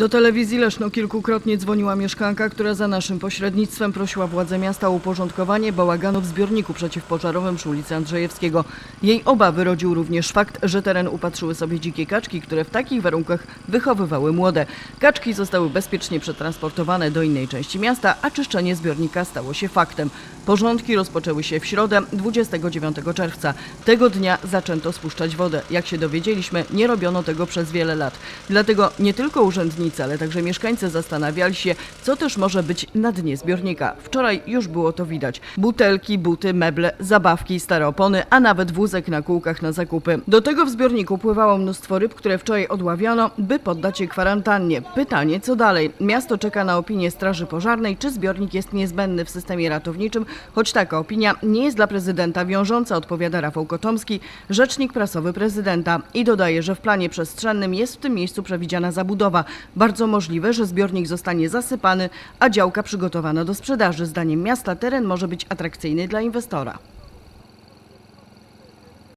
Do telewizji Leszno kilkukrotnie dzwoniła mieszkanka, która za naszym pośrednictwem prosiła władze miasta o uporządkowanie bałaganu w zbiorniku przeciwpożarowym przy ulicy Andrzejewskiego. Jej obawy rodził również fakt, że teren upatrzyły sobie dzikie kaczki, które w takich warunkach wychowywały młode. Kaczki zostały bezpiecznie przetransportowane do innej części miasta, a czyszczenie zbiornika stało się faktem. Porządki rozpoczęły się w środę 29 czerwca. Tego dnia zaczęto spuszczać wodę. Jak się dowiedzieliśmy, nie robiono tego przez wiele lat. Dlatego nie tylko urzędnicy, ale także mieszkańcy zastanawiali się, co też może być na dnie zbiornika. Wczoraj już było to widać. Butelki, buty, meble, zabawki, stare opony, a nawet wózek na kółkach na zakupy. Do tego w zbiorniku pływało mnóstwo ryb, które wczoraj odławiano, by poddać je kwarantannie. Pytanie, co dalej? Miasto czeka na opinię Straży Pożarnej, czy zbiornik jest niezbędny w systemie ratowniczym, choć taka opinia nie jest dla prezydenta wiążąca, odpowiada Rafał Kotomski, rzecznik prasowy prezydenta i dodaje, że w planie przestrzennym jest w tym miejscu przewidziana zabudowa. Bardzo możliwe, że zbiornik zostanie zasypany, a działka przygotowana do sprzedaży. Zdaniem miasta teren może być atrakcyjny dla inwestora.